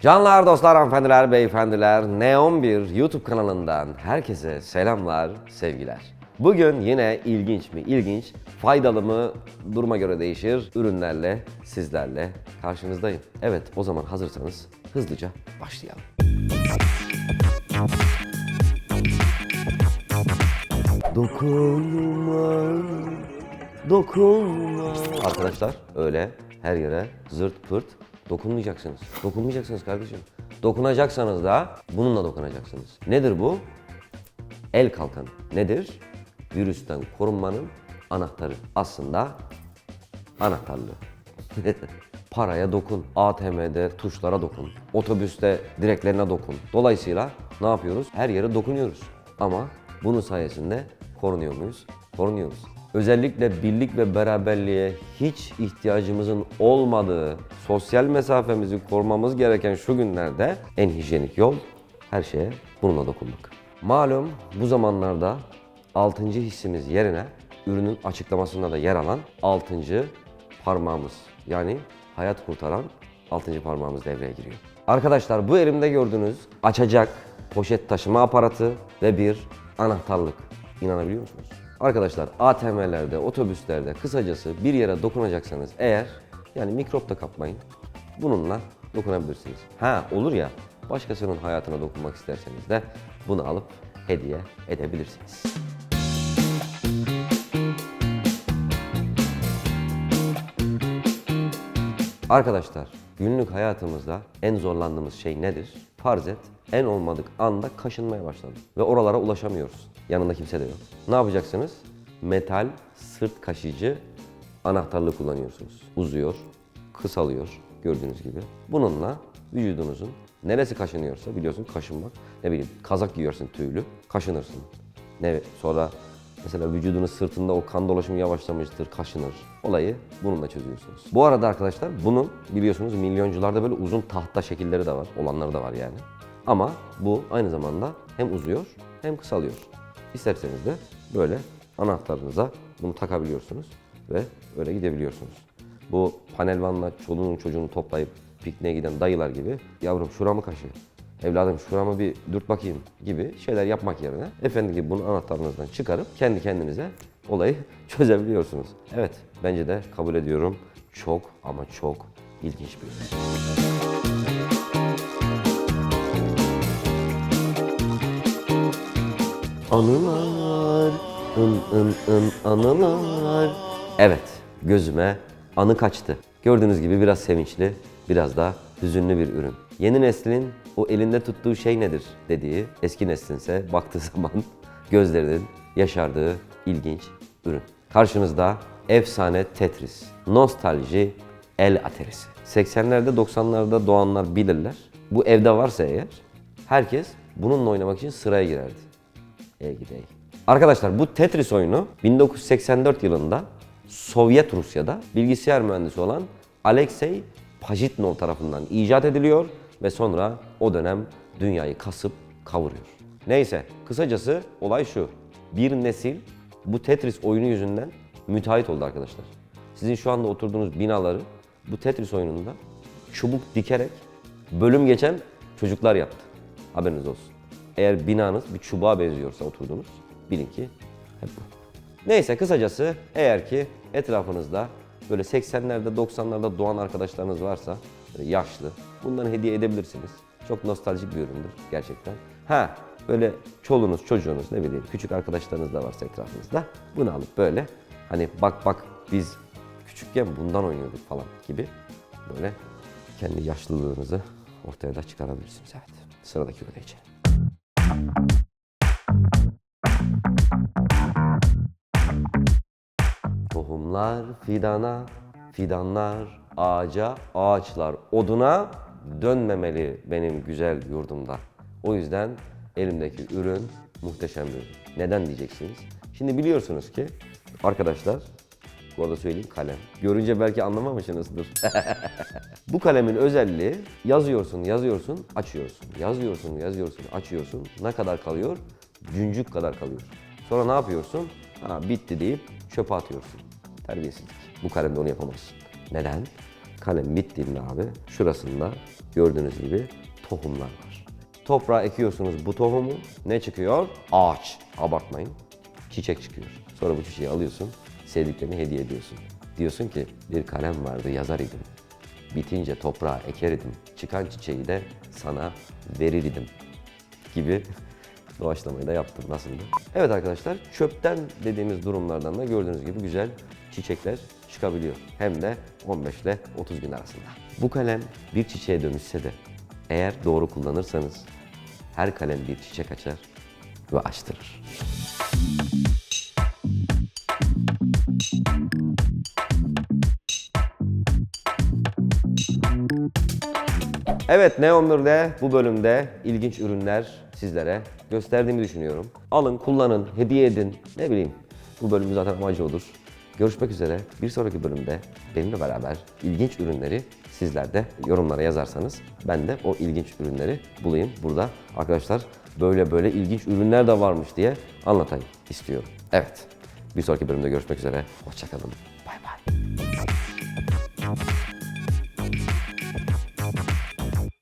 Canlar, dostlar, hanımefendiler, beyefendiler, Neon 1 YouTube kanalından herkese selamlar, sevgiler. Bugün yine ilginç mi, ilginç, faydalı mı, duruma göre değişir, ürünlerle, sizlerle karşınızdayım. Evet, o zaman hazırsanız hızlıca başlayalım. Dokunma, dokunma. Arkadaşlar öyle her yere zırt pırt dokunmayacaksınız. Dokunmayacaksınız kardeşim. Dokunacaksanız da bununla dokunacaksınız. Nedir bu? El kalkanı. Nedir? Virüsten korunmanın anahtarı. Aslında anahtarlığı. Paraya dokun, ATM'de tuşlara dokun, otobüste direklerine dokun. Dolayısıyla ne yapıyoruz? Her yere dokunuyoruz. Ama bunun sayesinde korunuyor muyuz? Korunuyoruz. Özellikle birlik ve beraberliğe hiç ihtiyacımızın olmadığı, sosyal mesafemizi korumamız gereken şu günlerde en hijyenik yol her şeye bununla dokunmak. Malum bu zamanlarda altıncı hissimiz yerine ürünün açıklamasında da yer alan altıncı parmağımız yani hayat kurtaran altıncı parmağımız devreye giriyor. Arkadaşlar bu elimde gördüğünüz açacak poşet taşıma aparatı ve bir anahtarlık. İnanabiliyor musunuz? Arkadaşlar ATM'lerde, otobüslerde kısacası bir yere dokunacaksanız eğer yani mikrop da kapmayın bununla dokunabilirsiniz. Ha olur ya başkasının hayatına dokunmak isterseniz de bunu alıp hediye edebilirsiniz. Arkadaşlar günlük hayatımızda en zorlandığımız şey nedir? Farz et en olmadık anda kaşınmaya başladı ve oralara ulaşamıyoruz. Yanında kimse de yok. Ne yapacaksınız? Metal sırt kaşıyıcı anahtarlığı kullanıyorsunuz. Uzuyor, kısalıyor gördüğünüz gibi. Bununla vücudunuzun neresi kaşınıyorsa biliyorsun kaşınmak. Ne bileyim kazak giyiyorsun tüylü, kaşınırsın. Ne sonra Mesela vücudunun sırtında o kan dolaşımı yavaşlamıştır, kaşınır. Olayı bununla çözüyorsunuz. Bu arada arkadaşlar bunun biliyorsunuz milyoncularda böyle uzun tahta şekilleri de var. Olanları da var yani. Ama bu aynı zamanda hem uzuyor hem kısalıyor. İsterseniz de böyle anahtarınıza bunu takabiliyorsunuz ve öyle gidebiliyorsunuz. Bu panelvanla çoluğunun çocuğunu toplayıp pikniğe giden dayılar gibi yavrum şuramı kaşı, evladım şuramı bir dürt bakayım gibi şeyler yapmak yerine efendi gibi bunu anahtarınızdan çıkarıp kendi kendinize olayı çözebiliyorsunuz. Evet bence de kabul ediyorum çok ama çok ilginç bir ürün. Anılar, ın ın ın anılar. Evet, gözüme anı kaçtı. Gördüğünüz gibi biraz sevinçli, biraz da hüzünlü bir ürün. Yeni neslin o elinde tuttuğu şey nedir dediği, eski neslinse baktığı zaman gözlerinin yaşardığı ilginç ürün. Karşınızda efsane Tetris, nostalji el aterisi. 80'lerde 90'larda doğanlar bilirler. Bu evde varsa eğer herkes bununla oynamak için sıraya girerdi. E gidey. Arkadaşlar bu Tetris oyunu 1984 yılında Sovyet Rusya'da bilgisayar mühendisi olan Alexey Pajitnov tarafından icat ediliyor ve sonra o dönem dünyayı kasıp kavuruyor. Neyse kısacası olay şu. Bir nesil bu Tetris oyunu yüzünden müteahhit oldu arkadaşlar. Sizin şu anda oturduğunuz binaları bu Tetris oyununda çubuk dikerek bölüm geçen çocuklar yaptı. Haberiniz olsun. Eğer binanız bir çubuğa benziyorsa oturduğunuz bilin ki hep bu. Neyse kısacası eğer ki etrafınızda böyle 80'lerde 90'larda doğan arkadaşlarınız varsa yaşlı bundan hediye edebilirsiniz. Çok nostaljik bir üründür gerçekten. Ha böyle çoluğunuz çocuğunuz ne bileyim küçük arkadaşlarınız da varsa etrafınızda bunu alıp böyle hani bak bak biz küçükken bundan oynuyorduk falan gibi böyle kendi yaşlılığınızı ortaya da çıkarabilirsiniz. Evet sıradaki ürüne Tohumlar fidana, fidanlar ağaca, ağaçlar oduna dönmemeli benim güzel yurdumda. O yüzden elimdeki ürün muhteşem bir ürün. Neden diyeceksiniz? Şimdi biliyorsunuz ki arkadaşlar bu arada söyleyeyim kalem. Görünce belki anlamamışsınızdır. Bu kalemin özelliği yazıyorsun, yazıyorsun, açıyorsun. Yazıyorsun, yazıyorsun, açıyorsun. Ne kadar kalıyor? Güncük kadar kalıyor. Sonra ne yapıyorsun? Ha, bitti deyip çöpe atıyorsun. Terbiyesizlik. Bu kalemde onu yapamazsın. Neden? Kalem bittiğinde abi şurasında gördüğünüz gibi tohumlar var. Toprağa ekiyorsunuz bu tohumu. Ne çıkıyor? Ağaç. Abartmayın. Çiçek çıkıyor. Sonra bu çiçeği alıyorsun. Sevdiklerine hediye ediyorsun. Diyorsun ki bir kalem vardı yazar idim. Bitince toprağa eker idim. Çıkan çiçeği de sana verir idim. Gibi doğaçlamayı da yaptım. Nasıldı? Evet arkadaşlar çöpten dediğimiz durumlardan da gördüğünüz gibi güzel çiçekler çıkabiliyor. Hem de 15 ile 30 gün arasında. Bu kalem bir çiçeğe dönüşse de eğer doğru kullanırsanız her kalem bir çiçek açar ve açtırır. Evet Neonur'da bu bölümde ilginç ürünler sizlere gösterdiğimi düşünüyorum. Alın, kullanın, hediye edin, ne bileyim. Bu bölümün zaten amacı odur. Görüşmek üzere. Bir sonraki bölümde benimle beraber ilginç ürünleri sizler de yorumlara yazarsanız ben de o ilginç ürünleri bulayım. Burada arkadaşlar böyle böyle ilginç ürünler de varmış diye anlatayım istiyorum. Evet. Bir sonraki bölümde görüşmek üzere. Hoşçakalın. Bay bay.